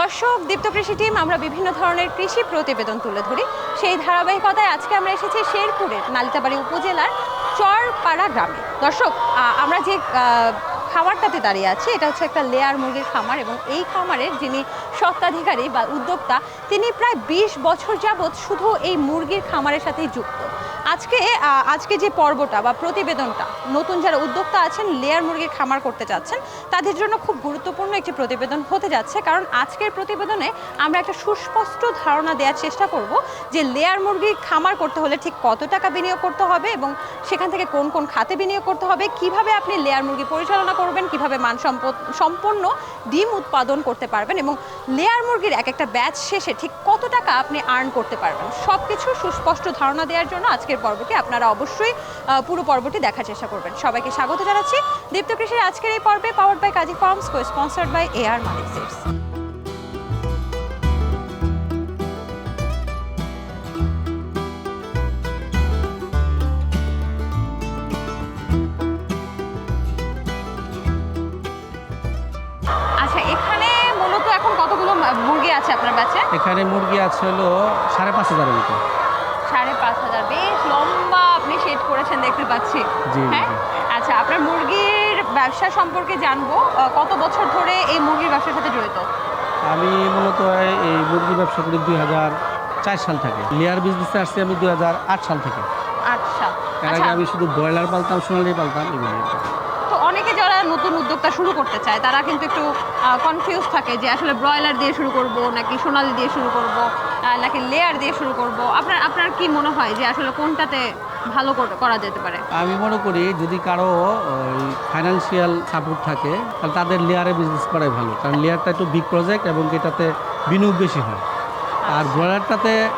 দর্শক, দীপ্ত কৃষি টিম, আমরা বিভিন্ন ধরনের কৃষি প্রতিবেদন তুলে ধরি। সেই ধারাবাহিকতায় আজকে আমরা এসেছি শেরপুরের নালিতাবাড়ি উপজেলার চরপাড়া গ্রামে। দর্শক আমরা যে খামারটাতে দাঁড়িয়ে আছি, এটা হচ্ছে একটা লেয়ার মুরগির খামার এবং এই খামারের যিনি স্বত্বাধিকারী বা উদ্যোক্তা, তিনি প্রায় বিশ বছর যাবৎ শুধু এই মুরগির খামারের সাথেই যুক্ত। আজকে আজকে যে পর্বটা বা প্রতিবেদনটা, নতুন যারা উদ্যোক্তা আছেন, লেয়ার মুরগির খামার করতে যাচ্ছেন, তাদের জন্য খুব গুরুত্বপূর্ণ একটি প্রতিবেদন হতে যাচ্ছে। কারণ আজকের প্রতিবেদনে আমরা একটা সুস্পষ্ট ধারণা দেওয়ার চেষ্টা করব যে লেয়ার মুরগির খামার করতে হলে ঠিক কত টাকা বিনিয়োগ করতে হবে এবং সেখান থেকে কোন কোন খাতে বিনিয়োগ করতে হবে, কীভাবে আপনি লেয়ার মুরগি পরিচালনা করবেন, কীভাবে মানসম্পদ, সম্পন্ন ডিম উৎপাদন করতে পারবেন এবং লেয়ার মুরগির এক একটা ব্যাচ শেষে ঠিক কত টাকা আপনি আর্ন করতে পারবেন। সব কিছু সুস্পষ্ট ধারণা দেওয়ার জন্য আজকের পর্বটি আপনারা অবশ্যই পুরো পর্বটি দেখার চেষ্টা করবেন। সবাইকে স্বাগত জানাচ্ছি দীপ্ত কৃষির আজকের এই পর্বে powered by Kazi farms co sponsored by AR Malik কাছে এখানে মুরগি আছে হলো সাড়ে পাঁচ হাজারের মতো। সাড়ে পাঁচ হাজার। বেশ লম্বা আপনি সেট করেছেন দেখতে পাচ্ছি। হ্যাঁ? আচ্ছা আপনার মুরগির ব্যবসা সম্পর্কে জানব। কত বছর ধরে এই মুরগির ব্যবসার সাথে জড়িত? আমি মূলত এই মুরগি ব্যবসা করি দুই হাজার চার সাল থেকে। লেয়ার বিজনেসে আসছি আমি দুই হাজার আট সাল থেকে। আচ্ছা এর আচ্ছা। আগে আমি শুধু ব্রয়লার পালতাম সোনালি পালতাম এগুলো তো অনেকে যারা নতুন উদ্যোক্তা শুরু করতে চায় তারা কিন্তু একটু কনফিউজ থাকে যে আসলে ব্রয়লার দিয়ে শুরু করব নাকি সোনালি দিয়ে শুরু করব। নাকি লেয়ার দিয়ে শুরু করব? আপনার আপনার কি মনে হয় যে আসলে কোনটাতে ভালো কর- যেতে পারে? আমি মনে করি যদি কারও ফাইন্যান্সিয়াল সাপোর্ট থাকে তাহলে তাদের লেয়ারে বিজনেস করাই ভালো। কারণ লেয়ারটা একটু বিগ প্রজেক্ট এবং এটাতে বিনিয়োগ বেশি হয়। আর ব্রয়লারটাতে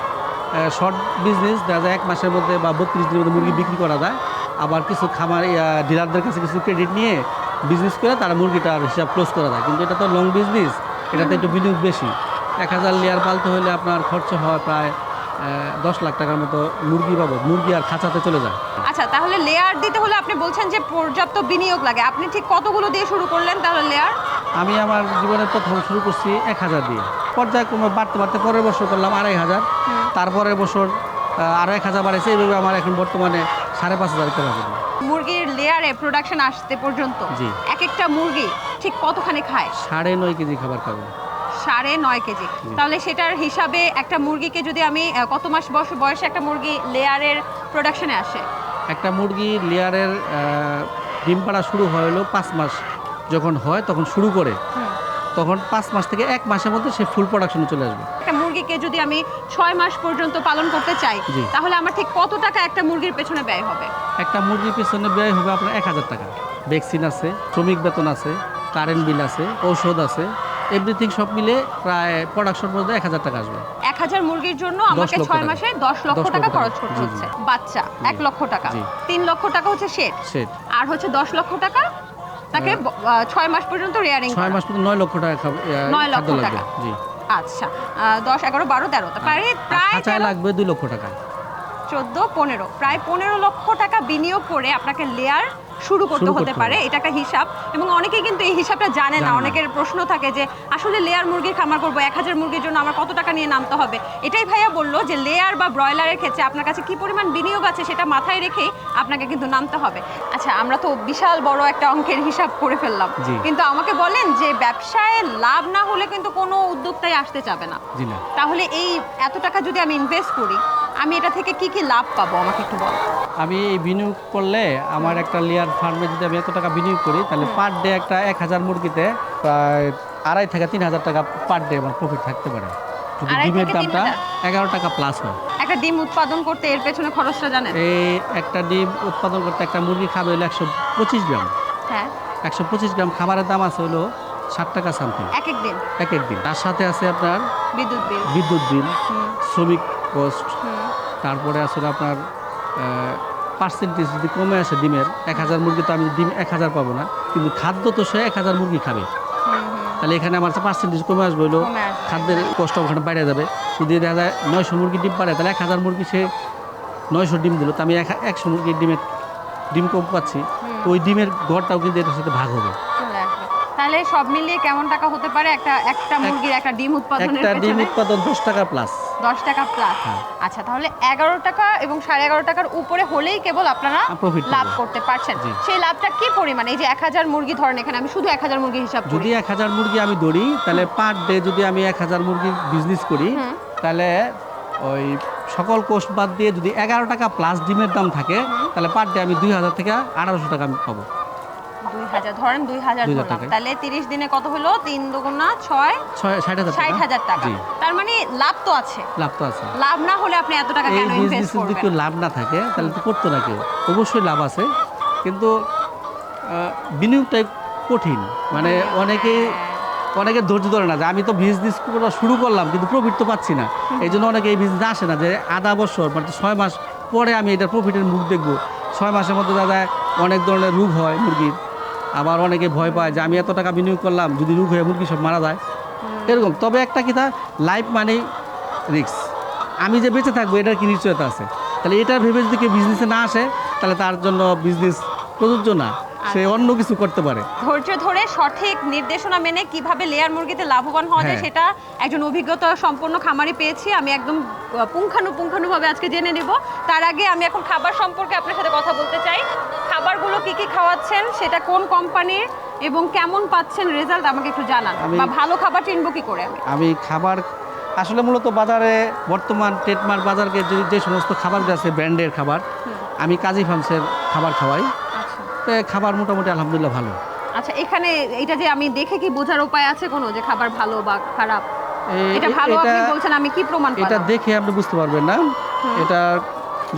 শর্ট বিজনেস দেখা যায় এক মাসের মধ্যে বা বত্রিশ দিনের মধ্যে মুরগি বিক্রি করা যায়। আবার কিছু খামার ডিলারদের কাছে কিছু ক্রেডিট নিয়ে বিজনেস করে তারা মুরগিটার হিসাব ক্লোজ করা যায়। কিন্তু এটা তো লং বিজনেস এটাতে একটু বিনিয়োগ বেশি। এক হাজার লেয়ার পালতে হলে আপনার খরচ হয় প্রায় দশ লাখ টাকার মতো মুরগি বাবদ মুরগি আর খাঁচাতে চলে যায়। আচ্ছা তাহলে লেয়ার দিতে হলে আপনি বলছেন যে পর্যাপ্ত বিনিয়োগ লাগে। আপনি ঠিক কতগুলো দিয়ে শুরু করলেন তাহলে লেয়ার? আমি আমার জীবনের প্রথম শুরু করছি এক হাজার দিয়ে। পর্যায়ক্রমে বাড়তে বাড়তে পরের বছর করলাম আড়াই হাজার। তারপরের বছর আরও এক হাজার বাড়াইছে এইভাবে আমার এখন বর্তমানে সাড়ে পাঁচ হাজার করা যাবে মুরগির লেয়ারে প্রোডাকশন আসতে পর্যন্ত। এক একটা মুরগি ঠিক কতখানি খায়? সাড়ে নয় কেজি খাবার খাবে। সাড়ে নয় কেজি। তাহলে সেটার হিসাবে একটা মুরগিকে যদি আমি কত মাস বয়স বয়সে একটা মুরগি লেয়ারের প্রোডাকশনে আসে? একটা মুরগি লেয়ারের ডিম পাড়া শুরু হয় হলো পাঁচ মাস। যখন হয় তখন শুরু করে। তখন পাঁচ মাস থেকে এক মাসের মধ্যে সে ফুল প্রোডাকশনে চলে আসবে। একটা মুরগিকে যদি আমি ছয় মাস পর্যন্ত পালন করতে চাই। তাহলে আমার ঠিক কত টাকা একটা মুরগির পেছনে ব্যয় হবে? একটা মুরগির পেছনে ব্যয় হবে আপনার এক হাজার টাকা। ভ্যাকসিন আছে শ্রমিক বেতন আছে কারেন্ট বিল আছে ঔষধ আছে এভরিথিং সব মিলে প্রায় প্রোডাকশন মধ্যে এক হাজার টাকা আসবে। এক হাজার মুরগির জন্য আমাকে ছয় মাসে দশ লক্ষ টাকা। খরচ করতে। হচ্ছে। বাচ্চা এক লক্ষ টাকা। তিন লক্ষ টাকা হচ্ছে শেড সেট আর হচ্ছে দশ লক্ষ টাকা তাকে ব- ছয় মাস পর্যন্ত রেয়ারিং ছয় মাস পর্যন্ত নয় লক্ষ টাকা নয় লক্ষ টাকা। জি। আচ্ছা দশ এগারো বারো তেরো। তো প্রায় প্রায় লাগবে দুই লক্ষ টাকা। চোদ্দ পনেরো। প্রায় পনেরো লক্ষ টাকা বিনিয়োগ করে আপনাকে লেয়ার শুরু করতে হতে পারে। এটা একটা হিসাব। এবং অনেকেই কিন্তু এই হিসাবটা জানে না। অনেকের প্রশ্ন থাকে যে আসলে লেয়ার মুরগির খামার করব এক হাজার মুরগির জন্য আমার কত টাকা নিয়ে নামতে হবে? এটাই ভাইয়া বলল যে লেয়ার বা ব্রয়লারের ক্ষেত্রে আপনার কাছে কি পরিমাণ বিনিয়োগ আছে সেটা মাথায় রেখেই আপনাকে কিন্তু নামতে হবে। আচ্ছা আমরা তো বিশাল বড় একটা অঙ্কের হিসাব করে ফেললাম। কিন্তু আমাকে বলেন যে ব্যবসায় লাভ না হলে কিন্তু কোনো উদ্যোক্তাই আসতে চাবে জি না। তাহলে এই এত টাকা যদি আমি ইনভেস্ট করি আমি এটা থেকে কি কি লাভ পাবো? আমাকে একটু বল। আমি এই বিনিয়োগ করলে আমার একটা লেয়ার ফার্মে যদি আমি এত টাকা বিনিয়োগ করি তাহলে পার ডে একটা এক হাজার মুরগিতে প্রায় আড়াই থেকে তিন হাজার টাকা পার ডে আমার প্রফিট থাকতে পারে। যদি ডিমের দামটা এগারো টাকা প্লাস হয়। একটা ডিম উৎপাদন করতে এর পেছনে খরচটা জানেন? এই একটা ডিম উৎপাদন করতে একটা মুরগি খাবে হলো একশো পঁচিশ গ্রাম। হ্যাঁ। একশো পঁচিশ গ্রাম খাবারের দাম আছে হলো ষাট টাকা সামথিং এক এক দিন? এক এক দিন। তার সাথে আছে আপনার বিদ্যুৎ বিল। বিদ্যুৎ বিল শ্রমিক কস্ট তারপরে আসলে আপনার পার্সেন্টেজ যদি কমে আসে ডিমের এক হাজার মুরগি তো আমি ডিম এক হাজার পাবো না কিন্তু খাদ্য তো সে এক হাজার মুরগি খাবে। তাহলে এখানে আমার পার্সেন্টেজ কমে আসবে হলো খাদ্যের কষ্ট ওখানে বাইরে যাবে। যদি দেখা যায় নয়শো মুরগি ডিম পারে তাহলে এক হাজার মুরগি সে নয়শো ডিম দিল তো আমি এক একশো মুরগির ডিমের ডিম কম পাচ্ছি। তো ওই ডিমের ঘরটাও কিন্তু এটার সাথে ভাগ হবে। তাহলে সব মিলিয়ে কেমন টাকা হতে পারে? একটা একটা মুরগির একটা ডিম উৎপাদনের একটা ডিম উৎপাদন দশ টাকা প্লাস দশ টাকা প্লাস হ্যাঁ। আচ্ছা তাহলে এগারো টাকা এবং সাড়ে এগারো টাকার উপরে হলেই কেবল আপনারা লাভ করতে পারছেন। সেই লাভটা কি পরিমাণ? এই যে এক হাজার মুরগি ধরেন এখানে আমি শুধু এক হাজার মুরগি হিসাব যদি এক হাজার মুরগি আমি ধরি তাহলে পার ডে যদি আমি এক হাজার মুরগির বিজনেস করি তাহলে ওই সকল কোষ বাদ দিয়ে যদি এগারো টাকা প্লাস ডিমের দাম থাকে তাহলে পার ডে আমি দুই হাজার থেকে আঠারোশো টাকা আমি পাবো। দুই হাজার ধরেন দুই হাজার 2000 ধরলাম। টাকায়। তাহলে তিরিশ দিনে কত হলো? তিন দুগুণা ছয় ষাট হাজার ষাট হাজার টাকা। তার মানে লাভ তো আছে। লাভ তো আছে। লাভ না হলে আপনি এত টাকা কেন ইনভেস্ট বিজনেসে যদি কেউ লাভ না থাকে তাহলে তো করতো না কেউ। অবশ্যই লাভ আছে কিন্তু আহ, বিনিয়োগটা কঠিন। মানে অনেকে অনেকে ধৈর্য ধরে না যে আমি তো বিজনেস করা শুরু করলাম কিন্তু প্রফিট তো পাচ্ছি না। এই জন্য অনেকে এই বিজনেস আসে না যে আধা বছর মানে ছয় মাস পরে আমি এটা প্রফিটের মুখ দেখব। ছয় মাসের মধ্যে দাদা অনেক ধরনের রোগ হয় মুরগির। আবার অনেকে ভয় পায় যে আমি এত টাকা বিনিয়োগ করলাম যদি রোগ হয়ে মুরগি সব মারা যায়। এরকম। তবে একটা কি তা লাইফ মানে রিক্স আমি যে বেঁচে থাকব এটার কি নিশ্চয়তা আছে? তাহলে এটা ভেবে যদি কেউ বিজনেসে না আসে তাহলে তার জন্য বিজনেস প্রযোজ্য না। সে অন্য কিছু করতে পারে। ধৈর্য ধরে সঠিক নির্দেশনা মেনে কীভাবে লেয়ার মুরগিতে লাভবান হওয়া যায় হ্যাঁ। সেটা একজন অভিজ্ঞতা সম্পন্ন খামারি পেয়েছি। আমি একদম পুঙ্খানুপুঙ্খানুভাবে আজকে জেনে নেব। তার আগে আমি এখন খাবার সম্পর্কে আপনার সাথে কথা বলতে চাই। খাবারগুলো কি কি খাওয়াচ্ছেন সেটা কোন কোম্পানির এবং কেমন পাচ্ছেন রেজাল্ট আমাকে একটু জানান বা ভালো খাবার চিনবো কি করে আমি। আমি খাবার আসলে মূলত বাজারে বর্তমান ট্রেডমার্ক বাজারকে যে যে সমস্ত খাবারগুলো আছে ব্র্যান্ডের খাবার আমি কাজী ফার্মসের খাবার খাওয়াই। খাবার মোটামুটি আলহামদুলিল্লাহ ভালো। আচ্ছা এখানে এটা যে আমি দেখে কি বোঝার উপায় আছে কোনো যে খাবার ভালো বা খারাপ? এটা ভালো আপনি বলছেন আমি কি প্রমাণ এটা দেখে আপনি বুঝতে পারবেন না। এটা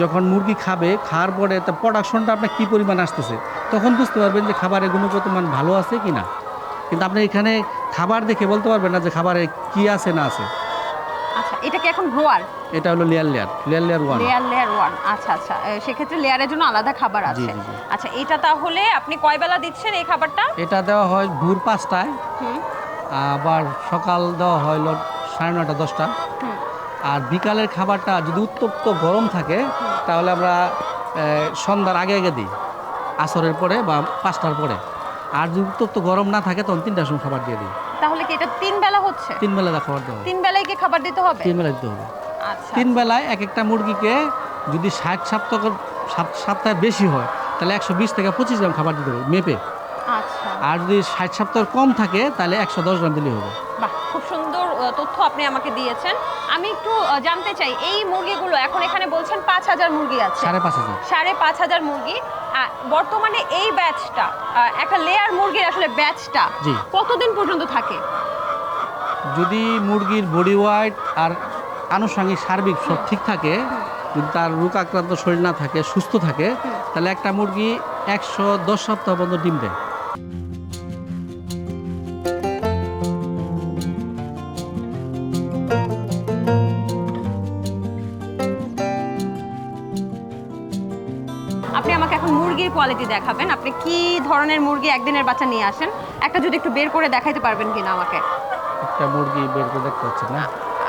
যখন মুরগি খাবে খাওয়ার পরে তার প্রোডাকশনটা আপনার কী পরিমাণ আসতেছে তখন বুঝতে পারবেন যে খাবারের গুণগত মান ভালো আছে কি না কিন্তু আপনি এখানে খাবার দেখে বলতে পারবেন না যে খাবারে কি আছে না আছে। আচ্ছা এটা কি এখন গ্রোয়ার এটা হলো layer layer layer layer one layer layer one আচ্ছা আচ্ছা। সেক্ষেত্রে লেয়ারের জন্য আলাদা খাবার আছে। আচ্ছা এটা তাহলে আপনি কয় বেলা দিচ্ছেন এই খাবারটা? এটা দেওয়া হয় ভোর পাঁচটায়। আবার সকাল দেওয়া হয় সাড়ে নটা দশটা। আর বিকালের খাবারটা যদি উত্তপ্ত গরম থাকে তাহলে আমরা সন্ধ্যার আগে আগে দিই। আসরের পরে বা পাঁচটার পরে। আর যদি তো গরম না থাকে তখন তিনটার সময় খাবার দিয়ে দিই। তাহলে কি এটা তিন বেলা হচ্ছে? তিন বেলা দা খাবার দেওয়া তিন বেলায় কি খাবার দিতে হবে? তিন বেলা দিতে হবে। আচ্ছা। তিন বেলায় এক একটা মুরগিকে যদি ষাট সপ্তাহ সপ্তাহে বেশি হয় তাহলে একশো বিশ থেকে পঁচিশ গ্রাম খাবার দিতে হবে মেপে। আচ্ছা। আর যদি ষাট সপ্তাহ কম থাকে তাহলে একশো দশ গ্রাম দিলেই হবে বাহ খুব সুন্দর আহ, তথ্য আপনি আমাকে দিয়েছেন। আমি একটু জানতে চাই এই মুরগিগুলো এখন এখানে বলছেন পাঁচ হাজার মুরগি আছে। সাড়ে পাঁচ হাজার। সাড়ে পাঁচ হাজার মুরগি। বর্তমানে এই ব্যাচটা একটা লেয়ার মুরগির আসলে ব্যাচটা। কতদিন পর্যন্ত থাকে? যদি মুরগির বডি ওয়াইট আর আনুষঙ্গিক সার্বিক সব ঠিক থাকে যদি তার রোগ আক্রান্ত শরীর না থাকে সুস্থ থাকে তাহলে একটা মুরগি একশো দশ সপ্তাহ পর্যন্ত ডিম দেয়। এখন মুরগির কোয়ালিটি দেখাবেন। আপনি কি ধরনের মুরগি একদিনের বাচ্চা নিয়ে আসেন? একটা যদি একটু বের করে দেখাইতে পারবেন কিনা আমাকে? একটা মুরগি বের করে দেখতে হচ্ছে না?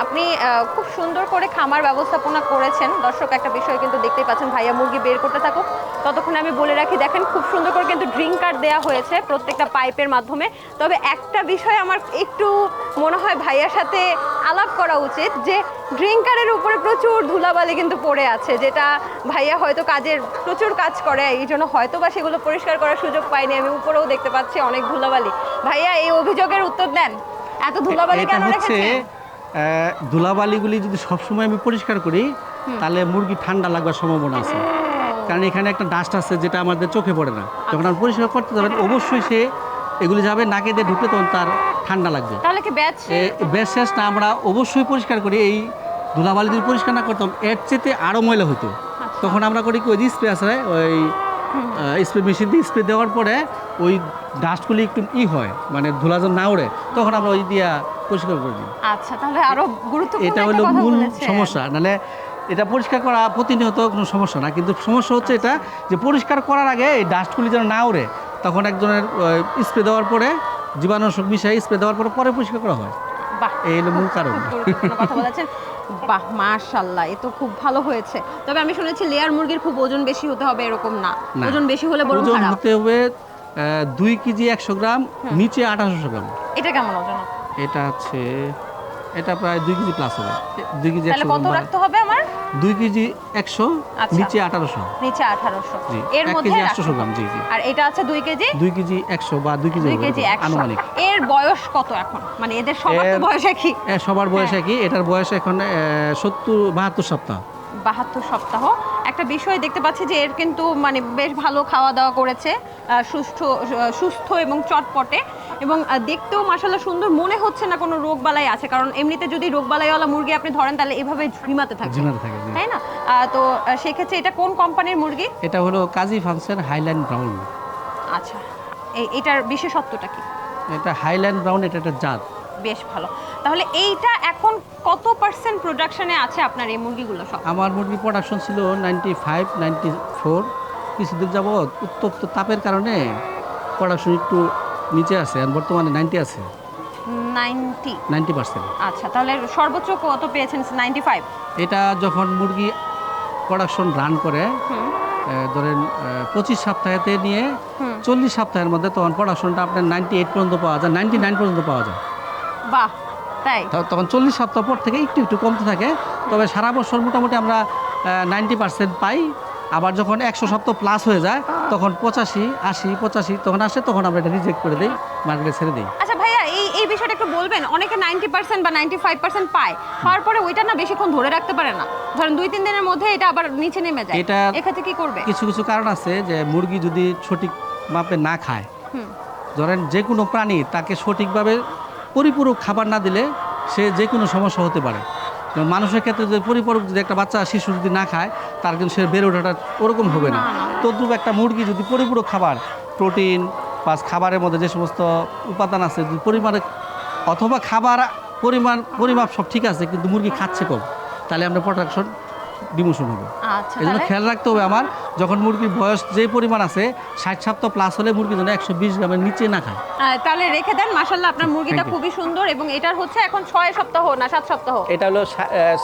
আপনি খুব সুন্দর করে খামার ব্যবস্থাপনা করেছেন। দর্শক একটা বিষয় কিন্তু দেখতেই পাচ্ছেন ভাইয়া মুরগি বের করতে থাকুক। ততক্ষণ আমি বলে রাখি দেখেন খুব সুন্দর করে কিন্তু ড্রিঙ্কার দেওয়া হয়েছে প্রত্যেকটা পাইপের মাধ্যমে। তবে একটা বিষয় আমার একটু মনে হয় ভাইয়ার সাথে আলাপ করা উচিত যে ড্রিঙ্কারের উপরে প্রচুর ধুলাবালি কিন্তু পড়ে আছে যেটা ভাইয়া হয়তো কাজের প্রচুর কাজ করে এই জন্য হয়তো বা সেগুলো পরিষ্কার করার সুযোগ পাইনি। আমি উপরেও দেখতে পাচ্ছি অনেক ধুলাবালি। ভাইয়া এই অভিযোগের উত্তর দেন। এত ধুলাবালি কেন আহ, ধুলাবালিগুলি যদি সবসময় আমি পরিষ্কার করি তাহলে মুরগি ঠান্ডা লাগবার সম্ভাবনা আছে। কারণ এখানে একটা ডাস্ট আছে যেটা আমাদের চোখে পড়ে না। যখন আপনি পরিষ্কার করতে যাবেন অবশ্যই সে এগুলি যাবে নাকে দিয়ে ঢুকলে তখন তার ঠান্ডা লাগবে। তাহলে কি ব্যাচ শেষ? না আমরা অবশ্যই পরিষ্কার করি। এই ধুলাবালি যদি পরিষ্কার না করতাম এর চেতে আরও ময়লা হতো তখন আমরা করি কি ওই স্প্রে আছে ওই স্প্রে মেশিন দিয়ে স্প্রে দেওয়ার পরে ওই ডাস্টগুলি একটু ই হয় মানে ধুলা যখন না ওড়ে তখন আমরা ওই দিয়া পরিষ্কার করে দিই। আচ্ছা তাহলে আরও গুরুত্বপূর্ণ এটা হলো মূল সমস্যা নাহলে এটা পরিষ্কার করা প্রতিনিয়ত কোনো সমস্যা না কিন্তু সমস্যা হচ্ছে এটা যে পরিষ্কার করার আগে এই ডাস্টগুলি যেন না ওড়ে তখন একজনের স্প্রে দেওয়ার পরে জীবাণুনাশক মিশাই স্প্রে দেওয়ার পরে পরে পরিষ্কার করা হয়। বাহ এই হলো মূল কারণ। খুব কথা বলেছেন। বাহ মাশাল্লাহ এ তো খুব ভালো হয়েছে। তবে আমি শুনেছি লেয়ার মুরগির খুব ওজন বেশি হতে হবে এরকম না। ওজন বেশি হলে বড় ওজন হতে হবে দুই কেজি একশো গ্রাম নিচে আঠারোশো গ্রাম। এটা কেমন ওজন? এটা হচ্ছে এটা প্রায় দুই কেজি প্লাস হবে। দুই কেজি তাহলে কত রাখতে হবে আমার? দুই কেজি একশো আচ্ছা। নিচে আঠারোশো। নিচে আঠারোশো। এর মধ্যে আটশোশো গ্রাম জি জি। আর এটা আছে দুই কেজি? দুই কেজি একশো বা দুই কেজি দুই কেজি আনুমানিক। এর বয়স কত এখন? মানে এদের সবার তো বয়স একই। সবার বয়স হ্যাঁ। একই। এটার বয়স এখন সত্তর বাহাত্তর সপ্তাহ। বাহাত্তর সপ্তাহ। একটা বিষয় দেখতে পাচ্ছি যে এর কিন্তু মানে বেশ ভালো খাওয়া দাওয়া করেছে। সুস্থ সুস্থ এবং চটপটে। এবং দেখতেও মাসাল্লাহ সুন্দর। মনে হচ্ছে না কোনো রোগ বালাই আছে কারণ এমনিতে যদি রোগ বালাইওয়ালা মুরগি আপনি ধরেন তাহলে এভাবে ঝিমাতে থাকে। তাই না? তো সেক্ষেত্রে এটা কোন কোম্পানির মুরগি? এটা হলো কাজী ফাংশন হাইল্যান্ড ব্রাউন। আচ্ছা। এটার বিশেষত্বটা কি? এটা হাইল্যান্ড ব্রাউন এটা একটা জাত। বেশ ভালো। তাহলে এইটা এখন কত পার্সেন্ট প্রোডাকশনে আছে আপনার এই মুরগিগুলো সব? আমার মুরগি প্রোডাকশন ছিল নাইনটি ফাইভ নাইনটি ফোর। কিছুদিন যাবৎ উত্তপ্ত তাপের কারণে প্রোডাকশন একটু নিচে আছে আর বর্তমানে নাইনটি আছে। নাইনটি নাইনটি পার্সেন্ট আচ্ছা তাহলে সর্বোচ্চ কত পেয়েছেন নাইনটি ফাইভ এটা যখন মুরগি প্রোডাকশন রান করে ধরেন পঁচিশ সপ্তাহেতে নিয়ে। চল্লিশ সপ্তাহের মধ্যে তখন প্রোডাকশনটা আপনার নাইনটি এইট পর্যন্ত পাওয়া যায় নাইনটি নাইন পর্যন্ত পাওয়া যায়। বাহ তাই? তখন চল্লিশ সপ্তাহ পর থেকে একটু একটু কমতে থাকে তবে সারা বছর মোটামুটি আমরা নাইনটি পার্সেন্ট পাই আবার যখন একশো সপ্তাহ প্লাস হয়ে যায় তখন পঁচাশি আশি পঁচাশি তখন আসে তখন আমরা এটা রিজেক্ট করে দিই মার্কেটে ছেড়ে দিই। আচ্ছা ভাইয়া এই এই বিষয়টা একটু বলবেন অনেকে নাইনটি পার্সেন্ট বা নাইনটি ফাইভ পার্সেন্ট পায় পাওয়ার পরে ওইটা না বেশিক্ষণ ধরে রাখতে পারে না। ধরেন দুই তিন দিনের মধ্যে এটা আবার নিচে নেমে যায়। এটা- এক্ষেত্রে কি করবে? কিছু কিছু কারণ আছে যে মুরগি যদি সঠিক মাপে না খায় ধরেন যে কোনো প্রাণী তাকে সঠিকভাবে পরিপূরক খাবার না দিলে সে যে কোনো সমস্যা হতে পারে। মানুষের ক্ষেত্রে যদি পরিপূরক যদি একটা বাচ্চা শিশু যদি না খায় তার কিন্তু সে বেড়ে ওঠাটা ওরকম হবে না। তদ্রুপ একটা মুরগি যদি পরিপূরক খাবার প্রোটিন বা খাবারের মধ্যে যে সমস্ত উপাদান আছে যদি পরিমাণে অথবা খাবার পরিমাণ পরিমাপ সব ঠিক আছে কিন্তু মুরগি খাচ্ছে কম তাহলে আমরা প্রোডাকশন ডিমোশন হবে। আচ্ছা এই জন্য খেয়াল রাখতে হবে আমার যখন মুরগির বয়স যে পরিমাণ আছে ষাট সপ্তাহ প্লাস হলে মুরগি যেন একশো বিশ গ্রামের নিচে না খায়। তাহলে রেখে দেন মাসাল্লাহ আপনার মুরগিটা খুবই সুন্দর এবং এটার হচ্ছে এখন ছয় সপ্তাহ না সাত সপ্তাহ? এটা হলো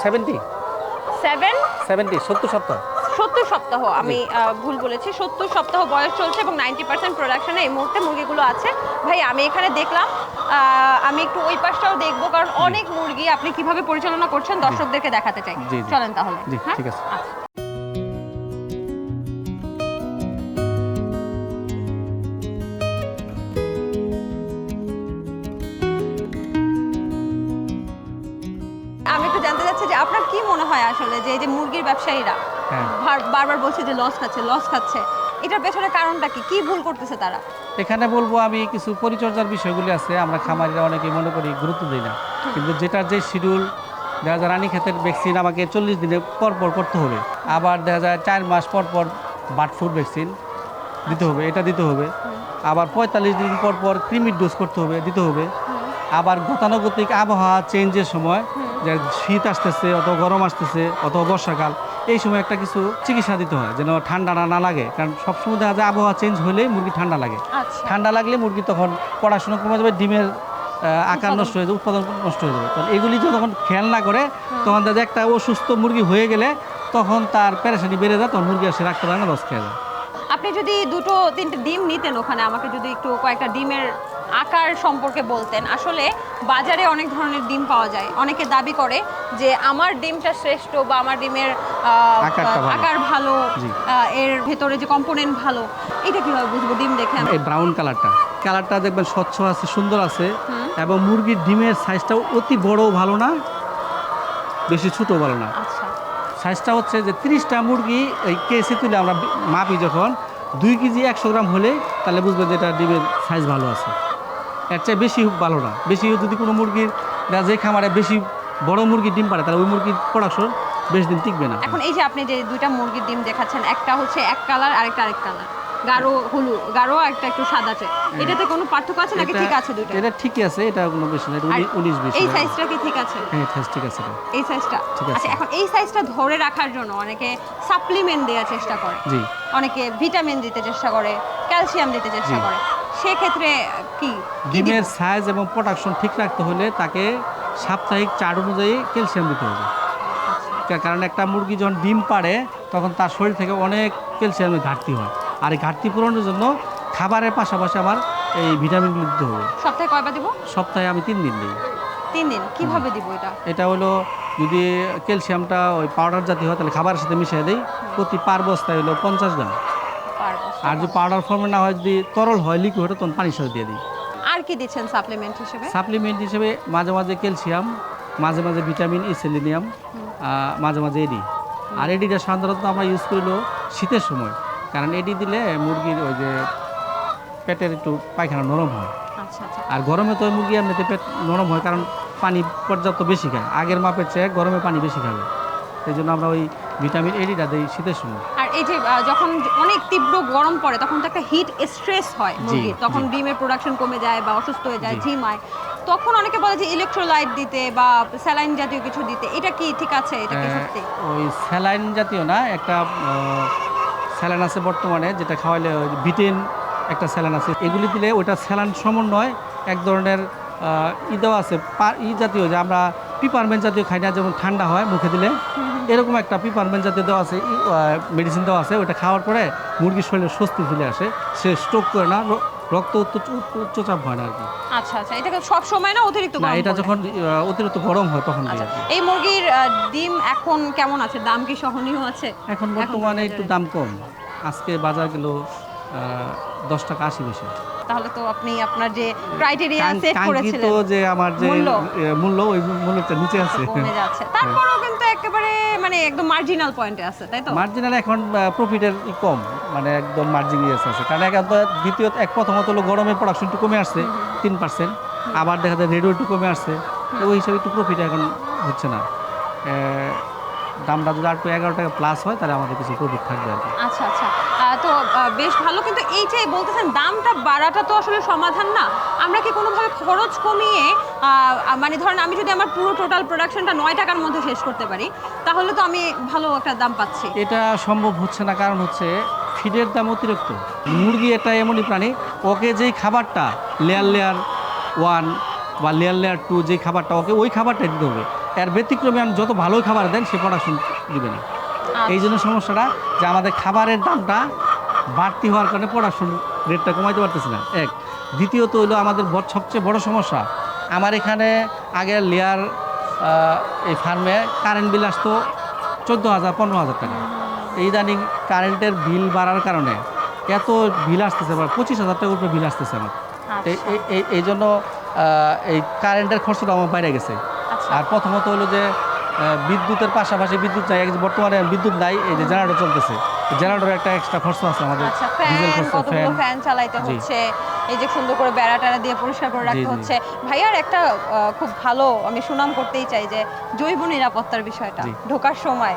সেভেন্টি সেভেন সেভেন্টি সত্তর সপ্তাহ। সত্তর সপ্তাহ আমি ভুল বলেছি সত্তর সপ্তাহ বয়স চলছে এবং নাইনটি পার্সেন্ট প্রোডাকশনে এই মুহূর্তে মুরগিগুলো আছে ভাই আমি এখানে দেখলাম আমি একটু ওই পাশটাও দেখব কারণ অনেক মুরগি আপনি কীভাবে পরিচালনা করছেন দর্শকদেরকে দেখাতে চাই। চলেন তাহলে হ্যাঁ? ঠিক আছে। আচ্ছা। আমি একটু জানতে চাচ্ছি যে আপনার কি মনে হয় আসলে যে এই যে মুরগির ব্যবসায়ীরা বারবার বলছে যে লস খাচ্ছে লস খাচ্ছে। এটার পেছনে কারণটা কি? কি ভুল করতেছে তারা? এখানে বলব আমি কিছু পরিচর্যার বিষয়গুলি আছে আমরা খামারিরা অনেকে মনে করি গুরুত্ব দিই না। কিন্তু যেটার যে শিডিউল দেখা যায় রানী ক্ষেতের ভ্যাকসিন আমাকে চল্লিশ দিনে পর পর করতে হবে। আবার দেখা যায় চার মাস পর পর বার্ড ফ্লুর ভ্যাকসিন দিতে হবে এটা দিতে হবে। আবার পঁয়তাল্লিশ দিন পর পর ক্রিমির ডোজ করতে হবে দিতে হবে। আবার গতানুগতিক আবহাওয়া চেঞ্জের সময় যে শীত আসতেছে অথবা গরম আসতেছে অথবা বর্ষাকাল এই সময় একটা কিছু চিকিৎসা দিতে হয় যেন ঠান্ডা না না লাগে। কারণ সবসময় দেখা যায় আবহাওয়া চেঞ্জ হলেই মুরগি ঠান্ডা লাগে। আচ্ছা। ঠান্ডা লাগলে মুরগি তখন পড়াশোনা কমে যাবে ডিমের আকার নষ্ট হয়ে যাবে উৎপাদন নষ্ট হয়ে যাবে। তখন এগুলি যখন খেয়াল না করে তখন দেখা যায় একটা অসুস্থ মুরগি হয়ে গেলে তখন তার প্যারাসানি বেড়ে যায় তখন মুরগি আসে রাখতে পারে না রস খেয়ে যায়। আপনি যদি দুটো তিনটে ডিম নিতেন ওখানে আমাকে যদি একটু কয়েকটা ডিমের আকার সম্পর্কে বলতেন। আসলে বাজারে অনেক ধরনের ডিম পাওয়া যায়। অনেকে দাবি করে যে আমার ডিমটা শ্রেষ্ঠ বা আমার ডিমের। আকার ভালো এর ভেতরে যে কম্পোনেন্ট ভালো এটা কীভাবে বুঝব ডিম দেখে এই ব্রাউন কালারটা কালারটা দেখবেন স্বচ্ছ আছে সুন্দর আছে এবং মুরগির ডিমের সাইজটাও অতি বড়ও ভালো না বেশি ছোটো ভালো না। আচ্ছা। সাইজটা হচ্ছে যে তিরিশটা মুরগি এই কেসে তুলে আমরা মাপি যখন দুই কেজি একশো গ্রাম হলে তাহলে বুঝবেন যে এটা ডিমের সাইজ ভালো আছে। এর চেয়ে বেশি ভালো না। বেশি যদি কোনো মুরগির যে খামারে বেশি বড় মুরগির ডিম পারে তাহলে ওই মুরগির প্রোডাকশন বেশি দিন টিকবে না। এখন এই যে আপনি যে দুইটা মুরগির ডিম দেখাচ্ছেন একটা হচ্ছে এক কালার আরেকটা আরেক কালার। গাঢ় হলুদ গাঢ় একটা একটু সাদাটে এটাতে কোনো পার্থক্য আছে নাকি ঠিক আছে দুইটা? এটা ঠিকই আছে এটা কোনো বেশি না এটা আর উনি- উনিশ বিশ এই এরকম। সাইজটা কি ঠিক আছে? হ্যাঁ ঠিক- ঠিক আছে এই সাইজটা ঠিক আছে। আচ্ছা এখন এই সাইজটা ধরে রাখার জন্য অনেকে সাপ্লিমেন্ট দেওয়ার চেষ্টা করে। জি। অনেকে ভিটামিন দিতে চেষ্টা করে ক্যালসিয়াম দিতে চেষ্টা করে। সেক্ষেত্রে কি? ডিমের সাইজ এবং প্রোডাকশন ঠিক রাখতে হলে তাকে সাপ্তাহিক চার অনুযায়ী ক্যালসিয়াম দিতে হবে। কারণ একটা মুরগি যখন ডিম পাড়ে তখন তার শরীর থেকে অনেক ক্যালসিয়ামের ঘাটতি হয়। আর এই ঘাটতি পূরণের জন্য খাবারের পাশাপাশি আমার এই ভিটামিনগুলো দিতে হবে। সপ্তাহে কয়বার দিব? সপ্তাহে আমি তিন দিন দিই। তিন দিন? কীভাবে দিব এটা? এটা হলো যদি ক্যালসিয়ামটা ওই পাউডার জাতীয় হয় তাহলে খাবারের সাথে মিশিয়ে দিই। প্রতি পার বস্তায় হলো পঞ্চাশ গ্রাম। আর যদি পাউডার ফর্মে না হয় যদি তরল হয় লিকুইড তখন পানির সাথে দিয়ে দিই। আর কি দিচ্ছেন সাপ্লিমেন্ট হিসেবে? সাপ্লিমেন্ট হিসেবে মাঝে মাঝে ক্যালসিয়াম মাঝে মাঝে ভিটামিন ই সেলিনিয়াম মাঝে মাঝে এডি আর এডিটা সাধারণত আমরা ইউজ করল শীতের সময়। কারণ এডি দিলে মুরগির ওই যে পেটের একটু পায়খানা নরম হয়। আচ্ছা আচ্ছা। আর গরমে তো মুরগি এমনিতে পেট নরম হয় কারণ পানি পর্যাপ্ত বেশি খায়। আগের মাপের চেয়ে গরমে পানি বেশি খাবে। সেই জন্য আমরা ওই ভিটামিন এডিটা দিই শীতের সময়। আর এই যে যখন অনেক তীব্র গরম পড়ে তখন তো একটা হিট স্ট্রেস হয় মুরগির। তখন ডিমের প্রোডাকশন কমে যায় বা অসুস্থ হয়ে যায়। ঝিমায় তখন অনেকে বলে যে ইলেকট্রোলাইট দিতে বা স্যালাইন জাতীয় কিছু দিতে এটা কি ঠিক আছে? এটা কি সত্যি? ওই স্যালাইন জাতীয় না একটা স্যালাইন আছে বর্তমানে যেটা খাওয়ালে বিটেন একটা স্যালাইন আছে। এগুলি দিলে ওটা স্যালাইন সমন্বয় এক ধরনের ই দেওয়া আছে। পা- ই জাতীয় যে আমরা পিপারমেন্ট জাতীয় খাই না যেমন ঠান্ডা হয় মুখে দিলে এরকম একটা পিপারমেন্ট জাতীয় দেওয়া আছে মেডিসিন দেওয়া আছে ওটা খাওয়ার পরে মুরগির শরীরে স্বস্তি ফিরে আসে সে স্ট্রোক করে না রক্ত উচ্চ- উচ্চ- উচ্চচাপ হয় না আর কি। আচ্ছা আচ্ছা এটা সব সময় না অতিরিক্ত না গরম এটা যখন অতিরিক্ত গরম হয় তখন আচ্ছা। এই মুরগির ডিম এখন কেমন আছে? দাম কি সহনীয় আছে? এখন বর্তমানে একটু দাম কম। আজকে বাজার গেল দশ টাকা আশি পয়সা। তাহলে তো আপনি আপনার যে ক্রাইটেরিয়া সেট করেছিলেন যে আমার যে মূল্য? ওই মূল্যটা নিচে আছে। কমে যাচ্ছে। তারপরেও কিন্তু একেবারে মানে একদম মার্জিনাল পয়েন্টে আছে তাই তো? মার্জিনাল এখন প্রফিটের কম মানে একদম মার্জিন ইয়েস আছে। কারণ এখন তো দ্বিতীয়ত এক প্রথমত হলো গরমের প্রোডাকশন একটু কমে আসছে তিন পার্সেন্ট আবার দেখা যায় রেডিও একটু কমে আসছে তো ওই হিসাবে একটু প্রফিট এখন হচ্ছে না। দামটা যদি আর একটু এগারো টাকা প্লাস হয় তাহলে আমাদের কিছু প্রফিট থাকবে আর কি আচ্ছা আচ্ছা আহ, তো আহ, বেশ ভালো কিন্তু এই যে বলতেছেন দামটা বাড়াটা তো আসলে সমাধান না। আমরা কি কোনোভাবে খরচ কমিয়ে মানে ধরেন আমি যদি আমার পুরো টোটাল প্রোডাকশনটা নয় টাকার মধ্যে শেষ করতে পারি তাহলে তো আমি ভালো একটা দাম পাচ্ছি। এটা সম্ভব হচ্ছে না কারণ হচ্ছে ফিডের দাম অতিরিক্ত। মুরগি একটা এমনই প্রাণী ওকে যেই খাবারটা লেয়ার লেয়ার ওয়ান বা লেয়ার লেয়ার টু যেই খাবারটা ওকে ওই খাবারটা দিতে হবে। এর ব্যতিক্রমে আপনি যত ভালোই খাবার দেন সে প্রোডাকশন দিবে না। এই জন্য সমস্যাটা যে আমাদের খাবারের দামটা বাড়তি হওয়ার কারণে প্রোডাকশন রেটটা কমাইতে পারতেছি না। এক। দ্বিতীয়ত হলো আমাদের সবচেয়ে বড় সমস্যা। আমার এখানে আগে লেয়ার এই ফার্মে কারেন্ট বিল আসতো চোদ্দ হাজার পনেরো হাজার টাকা। এই ইদানিং কারেন্টের বিল বাড়ার কারণে এত বিল আসতেছে আমার পঁচিশ হাজার টাকার উপরে বিল আসতেছে আমার। এই- এই- জন্য এই কারেন্টের খরচটা আমার বাইরে গেছে। আচ্ছা। আর প্রথমত হলো যে বিদ্যুতের পাশাপাশি বিদ্যুৎ নাই যে বর্তমানে বিদ্যুৎ নাই এই যে জেনারেটর চলতেছে। জেনারেটরের একটা এক্সট্রা খরচ আছে আমাদের আচ্ছা ডিজেল ফ্যান খরচ কতগুলো ফ্যান চালাইতে হচ্ছে এই যে সুন্দর করে বেড়া টেড়া দিয়ে পরিষ্কার করে রাখতে। হচ্ছে। ভাইয়ার একটা খুব ভালো আমি সুনাম করতেই চাই যে জৈব নিরাপত্তার বিষয়টা ঢোকার সময়।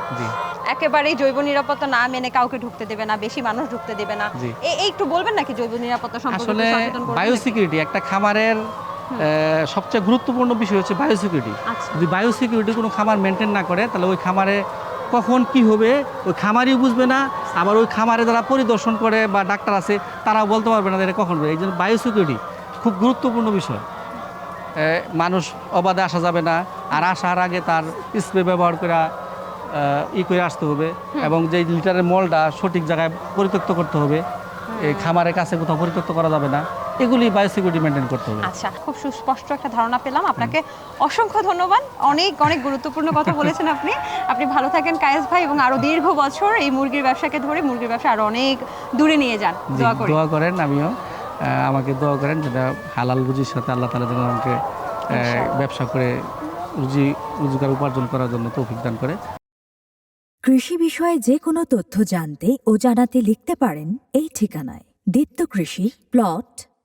একেবারেই জৈব নিরাপত্তা না মেনে কাউকে ঢুকতে দেবে না বেশি মানুষ ঢুকতে দেবে না। এই একটু বলবেন নাকি জৈব নিরাপত্তা সম্পর্কে আসলে একটু সচেতন করবেন বায়ো সিকিউরিটি একটা খামারের সবচেয়ে গুরুত্বপূর্ণ বিষয় হচ্ছে বায়ো সিকিউরিটি আচ্ছা। যদি বায়ো সিকিউরিটি কোনো খামার মেনটেন না করে তাহলে ওই খামারে কখন কি হবে ওই খামারই বুঝবে না আবার ওই খামারে যারা পরিদর্শন করে বা ডাক্তার আছে তারাও বলতে পারবে না এটা কখন হবে। এই জন্য বায়ো সিকিউরিটি খুব গুরুত্বপূর্ণ বিষয়। মানুষ অবাধে আসা যাবে না আর আসার আগে তার স্প্রে ব্যবহার করে ই করে আসতে হবে এবং যে লিটারের মলটা সঠিক জায়গায় পরিত্যক্ত করতে হবে এই খামারের কাছে কোথাও পরিত্যক্ত করা যাবে না। এগুলি বায়ো সিকিউরিটি মেনটেন করতে হবে। আচ্ছা খুব সুস্পষ্ট একটা ধারণা পেলাম আপনাকে। অসংখ্য ধন্যবাদ। অনেক অনেক গুরুত্বপূর্ণ কথা বলেছেন আপনি। আপনি ভালো থাকেন কায়েস ভাই এবং আরও দীর্ঘ বছর এই মুরগির ব্যবসাকে ধরে মুরগির ব্যবসা আরও অনেক দূরে নিয়ে যান। দোয়া করি। দোয়া করেন আমিও। আহ, আমাকে দোয়া করেন যেটা হালাল রুজির সাথে আল্লাহ তালা যেন আমাকে আহ, ব্যবসা করে রুজি রোজগার উপার্জন করার জন্য তৌফিক দান করে। কৃষি বিষয়ে যে কোনো তথ্য জানতে ও জানাতে লিখতে পারেন এই ঠিকানায়। দীপ্ত কৃষি প্লট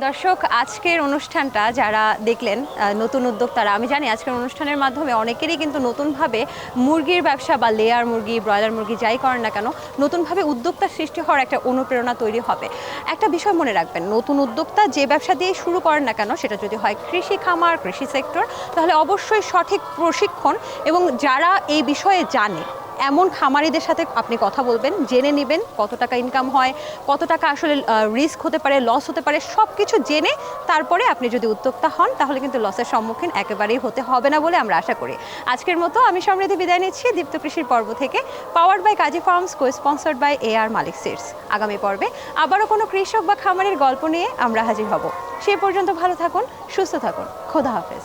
দর্শক, আজকের অনুষ্ঠানটা যারা দেখলেন নতুন উদ্যোক্তারা, আমি জানি আজকের অনুষ্ঠানের মাধ্যমে অনেকেরই কিন্তু নতুনভাবে মুরগির ব্যবসা বা লেয়ার মুরগি ব্রয়লার মুরগি যাই করেন না কেন, নতুনভাবে উদ্যোক্তা সৃষ্টি হওয়ার একটা অনুপ্রেরণা তৈরি হবে। একটা বিষয় মনে রাখবেন, নতুন উদ্যোক্তা যে ব্যবসা দিয়ে শুরু করেন না কেন, সেটা যদি হয় কৃষি খামার, কৃষি সেক্টর, তাহলে অবশ্যই সঠিক প্রশিক্ষণ এবং যারা এই বিষয়ে জানে এমন খামারিদের সাথে আপনি কথা বলবেন, জেনে নেবেন কত টাকা ইনকাম হয়, কত টাকা আসলে রিস্ক হতে পারে লস হতে পারে সব কিছু জেনে তারপরে আপনি যদি উদ্যোক্তা হন, তাহলে কিন্তু লসের সম্মুখীন একেবারেই হতে হবে না বলে আমরা আশা করি। আজকের মতো আমি সমৃদ্ধি বিদায় নিচ্ছি দীপ্ত কৃষির পর্ব থেকে powered by Kazi farms co sponsored by A R Malik seeds আগামী পর্বে আবারও কোনো কৃষক বা খামারের গল্প নিয়ে আমরা হাজির হব। সে পর্যন্ত ভালো থাকুন, সুস্থ থাকুন। খোদা হাফেজ।